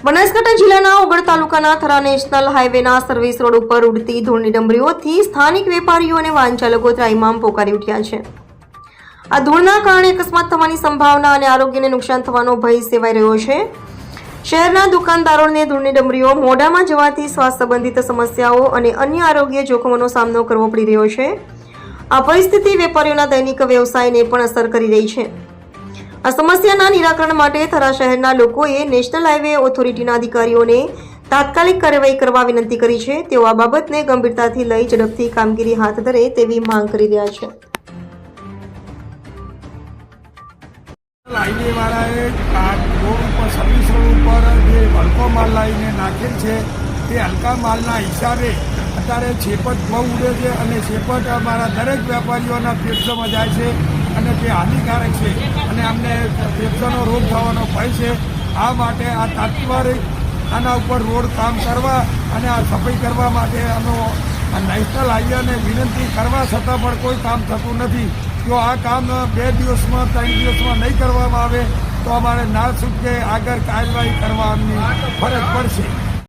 બનાસકાંઠા જિલ્લાના ઓગળ તાલુકાના થરા નેશનલ હાઈવેના સર્વિસ રોડ ઉપર ઉડતી ધૂળની ડમરીઓથી સ્થાનિક વેપારીઓ અને વાહન ચાલકો ત્રાહિમામ પોકારી ઉઠ્યા છે. આ ધૂળના કારણે અકસ્માત થવાની સંભાવના અને આરોગ્યને નુકસાન થવાનો ભય સેવાઈ રહ્યો છે. શહેરના દુકાનદારોને ધૂળની ડમરીઓ મોઢામાં જવાથી શ્વાસ સંબંધિત સમસ્યાઓ અને અન્ય આરોગ્ય જોખમોનો સામનો કરવો પડી રહ્યો છે. આ પરિસ્થિતિ વેપારીઓના દૈનિક વ્યવસાયને પણ અસર કરી રહી છે. આ સમસ્યાના નિરાકરણ માટે થરા શહેરના લોકોએ નેશનલ હાઈવે ઓથોરિટીના અધિકારીઓને તાત્કાલિક કાર્યવાહી કરવા વિનંતી કરી છે. તેઓ આ બાબતને ગંભીરતાથી લઈ ઝડપથી કામગીરી હાથ ધરે તેવી માંગ કરી રહ્યા છે. હાઈવે વાળાએ આ રોડ ઉપર, સર્વિસ રોડ ઉપર જે હલકો માલ લાવીને નાખેલ છે, તે હલકા માલના હિસાબે અત્યારે છેપટ બહુ ઉડે છે અને છેપટ અમારા દરેક વેપારીઓના ફેફસામાં જાય છે. અને તે હાનિકારક છે અને અમને ફેફસાનો રોગ થવાનો ભય છે, આ માટે આ તાત્કાલિક આના ઉપર રોડ કામ કરવા અને આ સફાઈ કરવા માટે અમે આ નેશનલ હાઈવેને વિનંતી કરવા છતાં પણ કોઈ કામ થતું નથી. જો આ કામ બે દિવસમાં, ત્રણ દિવસમાં નહીં કરવામાં આવે, તો અમારે ના છૂટકે આગળ કાર્યવાહી કરવાની ફરજ પડશે.